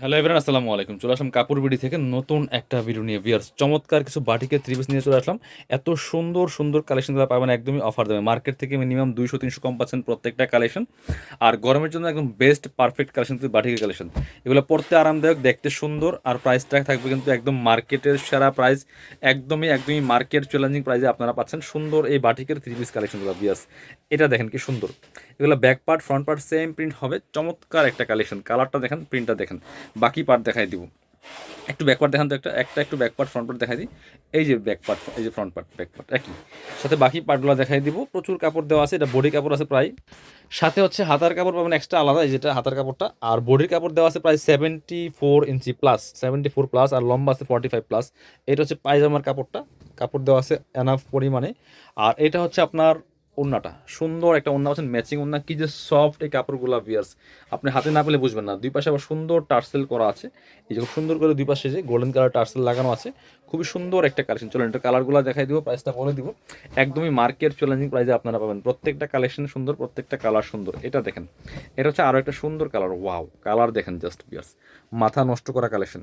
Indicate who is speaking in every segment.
Speaker 1: Hello everyone আসসালামু আলাইকুম। চলে আসলাম কাপড় বিডি থেকে নতুন একটা ভিডিও নিয়ে। বিয়ার্স চমৎকার কিছু বাটিকের পিস নিয়ে চলে আসলাম। এত সুন্দর সুন্দর কালেকশনগুলো পাবেন, একদমই অফার দেবে। মার্কেট থেকে মিনিমাম দুইশো, তিনশো কম পাচ্ছেন প্রত্যেকটা কালেকশন আর গরমের জন্য একদম বেস্ট পারফেক্ট কালেকশন কিন্তু বাটিকের কালেকশন এগুলো পড়তে আরামদায়ক, দেখতে সুন্দর, আর প্রাইসটা থাকবে কিন্তু একদম মার্কেটের সেরা প্রাইস একদমই একদমই মার্কেট চ্যালেঞ্জিং প্রাইসে আপনারা পাচ্ছেন সুন্দর এই বাটিকের পিস কালেকশনগুলো বিয়ার্স এটা দেখেন কি সুন্দর। এগুলো back part front part same print হবে। চমৎকার একটা কালেকশন কালারটা দেখেন প্রিন্টটা দেখেন। বাকি পার্ট দেখাই দিব। একটু ব্যাক পার্ট দেখান তো একটা একটা একটু ব্যাক পার্ট ফ্রন্ট পার্ট দেখাই দিই। এই যে ব্যাক পার্ট এই যে ফ্রন্ট পার্ট ব্যাক পার্ট একই। সাথে বাকি পার্টগুলো দেখাই দিব। প্রচুর কাপড় দেওয়া আছে, এটা বডি কাপড় আছে প্রায়। সাথে হচ্ছে হাতার কাপড় পাবেন এক্সট্রা আলাদা, এই যেটা হাতার কাপড়টা। আর বডির কাপড় দেওয়া আছে প্রায় seventy four inch plus seventy four plus আর লম্বা আছে ফর্টি ফাইভ প্লাস এটা হচ্ছে পায়জামার কাপড়টা। কাপড় দেওয়া আছে এনাফ পরিমাণে। আর এটা হচ্ছে আপনার ওন্নাটা। সুন্দর একটা ওন্না পাচ্ছেন ম্যাচিং ওন্না, কি যে সফট এই কাপড়গুলো বিয়ার্স আপনি হাতে না পেলে বুঝবেন না। দুই পাশে আবার সুন্দর টার্সেল করা আছে। এই যে সুন্দর করে দুই পাশে যে গোল্ডেন কালার টার্সেল লাগানো আছে। খুবই সুন্দর একটা কালেকশন চলুন এটা কালারগুলো দেখাই দিব প্রাইসটা বলে দিব। একদমই মার্কেট চ্যালেঞ্জিং প্রাইসে আপনারা পাবেন। প্রত্যেকটা কালেকশন সুন্দর, প্রত্যেকটা কালার সুন্দর। এটা দেখেন। এটা হচ্ছে আরও একটা সুন্দর কালার ওয়াও কালার দেখেন জাস্ট বিয়ার্স মাথা নষ্ট করা কালেকশন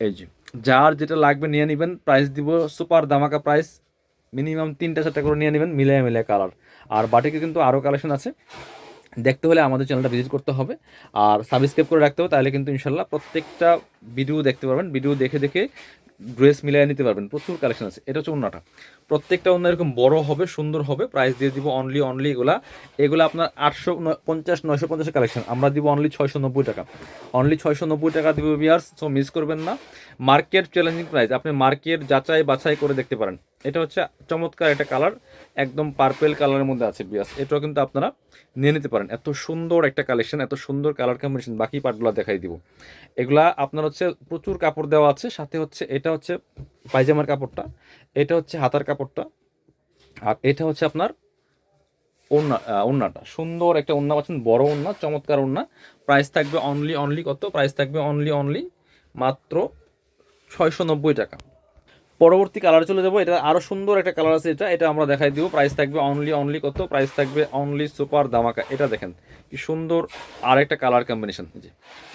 Speaker 1: এই যে, যার যেটা লাগবে নিয়ে নেবেন প্রাইস দিব। সুপার দামাকা প্রাইস মিনিমাম তিনটা চারটা করে নিয়ে নেবেন, মিলিয়ে মিলিয়ে কালার আর বাটিকে কিন্তু আরও কালেকশন আছে। দেখতে হলে আমাদের চ্যানেলটা ভিজিট করতে হবে। আর সাবস্ক্রাইব করে রাখতে হবে, তাহলে কিন্তু ইনশাল্লাহ প্রত্যেকটা ভিডিও দেখতে পারবেন, ভিডিও দেখে দেখে ড্রেস মিলিয়ে নিতে পারবেন, প্রচুর কালেকশন আছে। এটা হচ্ছে অন্যটা প্রত্যেকটা অন্য এরকম বড় হবে, সুন্দর হবে প্রাইস দিয়ে দিব অনলি অনলি এগুলা। এগুলো আপনার আটশো পঞ্চাশ, নয়শো পঞ্চাশের কালেকশন আমরা দিব অনলি ছয়শো নব্বই টাকা। অনলি ছয়শো নব্বই টাকা দিব বিয়ার্স সো মিস করবেন না। মার্কেট চ্যালেঞ্জিং প্রাইস আপনি মার্কেট যাচাই বাছাই করে দেখতে পারেন। এটা হচ্ছে চমৎকার একটা কালার একদম পার্পেল কালারের মধ্যে আছে বিয়াস এটাও কিন্তু আপনারা নিয়ে নিতে পারেন। এত সুন্দর একটা কালেকশন এত সুন্দর কালার কম্বিনেশন বাকি পার্টগুলো দেখাই দিব। এগুলা আপনার হচ্ছে প্রচুর কাপড় দেওয়া আছে, সাথে হচ্ছে এটা হচ্ছে পায়জামার কাপড়টা, এটা হচ্ছে হাতার কাপড়টা, আর এটা হচ্ছে আপনার ওন্না ওন্নাটা সুন্দর একটা ওন্না পাচ্ছেন, বড় ওন্না চমৎকার ওন্না প্রাইস থাকবে অনলি অনলি কত? প্রাইস থাকবে অনলি অনলি মাত্র ছয়শো নব্বই টাকা। পরবর্তী কালার চলে যাব, এটা আরও সুন্দর একটা কালার আছে এটা এটা আমরা দেখাই দিব। প্রাইস থাকবে অনলি অনলি কত? প্রাইস থাকবে অনলি সুপার দামাকা। এটা দেখেন, কি সুন্দর আর একটা কালার কম্বিনেশন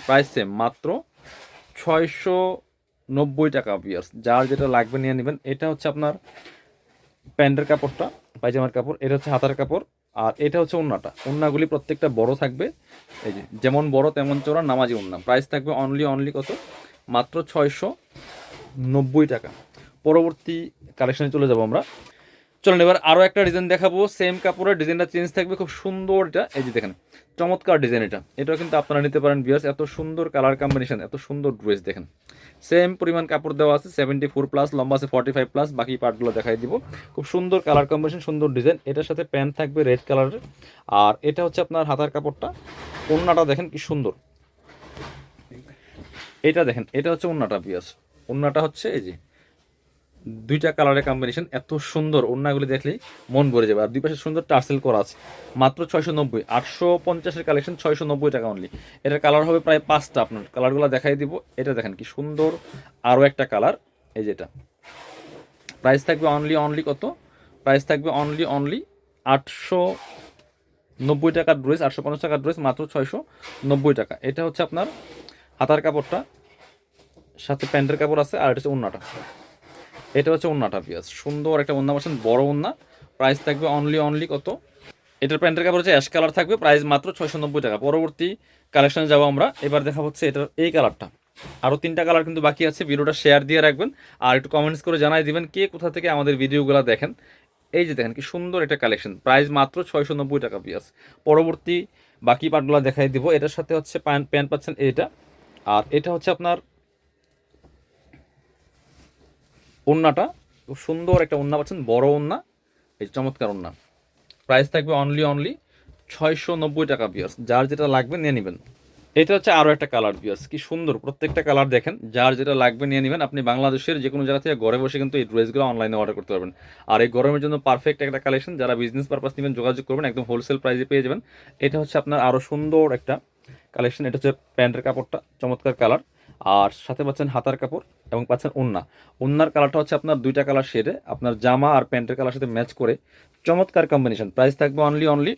Speaker 1: প্রাইস সেম মাত্র ছয়শো নব্বই টাকা বিয়ার্স যার যেটা লাগবে নিয়ে নেবেন, এটা হচ্ছে আপনার প্যান্টের কাপড়টা, পায়জামার কাপড়, এটা হচ্ছে হাতার কাপড়, আর এটা হচ্ছে ওন্নাটা। ওন্নাগুলি প্রত্যেকটা বড় থাকবে। এই যে, যেমন বড় তেমন চোরা নামাজি ওন্না। প্রাইস থাকবে অনলি অনলি কত? মাত্র ছয়শো নব্বই টাকা। পরবর্তী কালেকশনে চলে যাব আমরা। চলেন, এবার আরও একটা ডিজাইন দেখাবো। সেম কাপড়ের ডিজাইনটা চেঞ্জ থাকবে খুব সুন্দর এটা। এই যে দেখেন, চমৎকার ডিজাইন এটা। এটাও কিন্তু আপনারা নিতে পারেন বিয়াস এত সুন্দর কালার কম্বিনেশন এত সুন্দর ড্রেস দেখেন। সেম পরিমাণ কাপড় দেওয়া আছে সেভেন্টি ফোর প্লাস লম্বা আছে ফর্টি ফাইভ প্লাস বাকি পার্টগুলো দেখাই দিব। খুব সুন্দর কালার কম্বিনেশন সুন্দর ডিজাইন এটার সাথে প্যান্ট থাকবে রেড কালারের আর এটা হচ্ছে আপনার হাতার কাপড়টা। ওন্নাটা দেখেন কি সুন্দর। এটা দেখেন, এটা হচ্ছে ওন্নাটা বিয়াস ওন্নাটা হচ্ছে এই যে দুইটা কালারের কম্বিনেশন এত সুন্দর, ওড়নাগুলি দেখলেই মন ভরে যাবে। আর দুই পাশে সুন্দর টার্সেল করা আছে। মাত্র ছয়শো নব্বই, আটশো পঞ্চাশের কালেকশন ছয়শো নব্বই টাকা অনলি এটার কালার হবে প্রায় পাঁচটা আপনার। কালারগুলো দেখাই দিব। এটা দেখেন কি সুন্দর আরও একটা কালার এই যেটা। প্রাইস থাকবে অনলি অনলি কত? প্রাইস থাকবে অনলি অনলি আটশো নব্বই টাকার ড্রেস আটশো পঞ্চাশ টাকার ড্রেস মাত্র ছয়শো নব্বই টাকা। এটা হচ্ছে আপনার হাতার কাপড়টা, সাথে প্যান্টের কাপড় আছে, আর এটা হচ্ছে ওন্নাটা এটা হচ্ছে ওন্নাটা পিয়াজ সুন্দর একটা ওন্না পাচ্ছেন বড় ওন্না। প্রাইস থাকবে অনলি অনলি কত? এটার প্যান্টের কাপড় হচ্ছে অ্যাশ কালার থাকবে প্রাইস মাত্র ছয়শো নব্বই টাকা। পরবর্তী কালেকশনে যাব আমরা। এবার দেখা হচ্ছে এটার এই কালারটা আরও তিনটা কালার কিন্তু বাকি আছে, ভিডিওটা শেয়ার দিয়ে রাখবেন। আর একটু কমেন্টস করে জানাই দিবেন কে কোথা থেকে আমাদের ভিডিওগুলো দেখেন। এই যে দেখেন, কি সুন্দর একটা কালেকশন প্রাইস মাত্র ছয়শো নব্বই টাকা পিয়াজ পরবর্তী বাকি পার্টগুলো দেখাই দিব। এটার সাথে হচ্ছে প্যান্ট প্যান্ট পাচ্ছেন এটা আর এটা হচ্ছে আপনার ওন্নাটা খুব সুন্দর একটা ওন্না পাচ্ছেন, বড় ওন্না এই চমৎকার ওন্না প্রাইস থাকবে অনলি অনলি ছয়শো নব্বই টাকা বিয়ার্স যার যেটা লাগবে নিয়ে নেবেন। এটা হচ্ছে আরও একটা কালার বিয়ার্স কি সুন্দর, প্রত্যেকটা কালার দেখেন। যার যেটা লাগবে নিয়ে নেবেন। আপনি বাংলাদেশের যে কোনো জায়গা থেকে ঘরে বসে কিন্তু এই ড্রেসগুলো অনলাইনে অর্ডার করতে পারবেন। আর এই গরমের জন্য পারফেক্ট একটা কালেকশন যারা বিজনেস পারপাস নেবেন, যোগাযোগ করবেন, একদম হোলসেল প্রাইসে পেয়ে যাবেন। এটা হচ্ছে আপনার আরও সুন্দর একটা কালেকশন এটা হচ্ছে প্যান্টের কাপড়টা, চমৎকার কালার আর সাথে পাচ্ছেন হাতার কাপড়। এবং পাচ্ছেন ওন্না ওন্নার কালারটা হচ্ছে আপনার দুইটা কালার শেডে আপনার জামা আর প্যান্টের কালার সাথে ম্যাচ করে। চমৎকার কম্বিনেশন প্রাইস থাকবে অনলি অনলি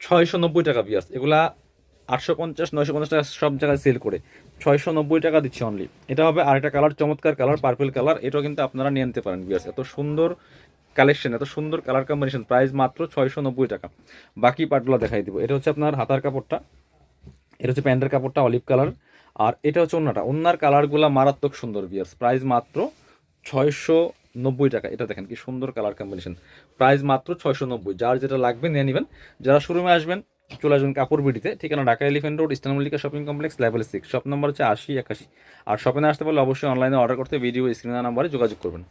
Speaker 1: ছয়শো নব্বই টাকা বিয়াস এগুলা আটশো পঞ্চাশ, নয়শো পঞ্চাশ টাকা সব জায়গায় সেল করে। ছয়শো নব্বই টাকা দিচ্ছে অনলি এটা হবে আরেকটা কালার চমৎকার কালার পার্পল কালার এটাও কিন্তু আপনারা নিয়ে নিতে পারেন বিয়ার্স এত সুন্দর কালেকশন এত সুন্দর কালার কম্বিনেশন প্রাইস মাত্র ছয়শো নব্বই টাকা। বাকি পার্টগুলো দেখাই দিব। এটা হচ্ছে আপনার হাতার কাপড়টা। এটা হচ্ছে প্যান্টের কাপড়টা অলিভ কালার আর এটা হচ্ছে অন্যটা। অন্যার কালারগুলো মারাত্মক সুন্দর বিয়ার্স প্রাইস মাত্র ছয়শো নব্বই টাকা। এটা দেখেন কি সুন্দর কালার কম্বিনেশন প্রাইস মাত্র ছয়শো নব্বই যার যেটা লাগবে নিয়ে নেবেন। যারা শোরুমে আসবেন, চলে আসবেন কাপড় বিডিতে ঠিকানা Dhaka elephant road eastern Mallika shopping complex level six shop নম্বর হচ্ছে আশি একাশি। আর শপিংয়ে আসতে পারলে অবশ্যই অনলাইনে অর্ডার করতে ভিডিও স্ক্রিনার নাম্বারে যোগাযোগ করবেন।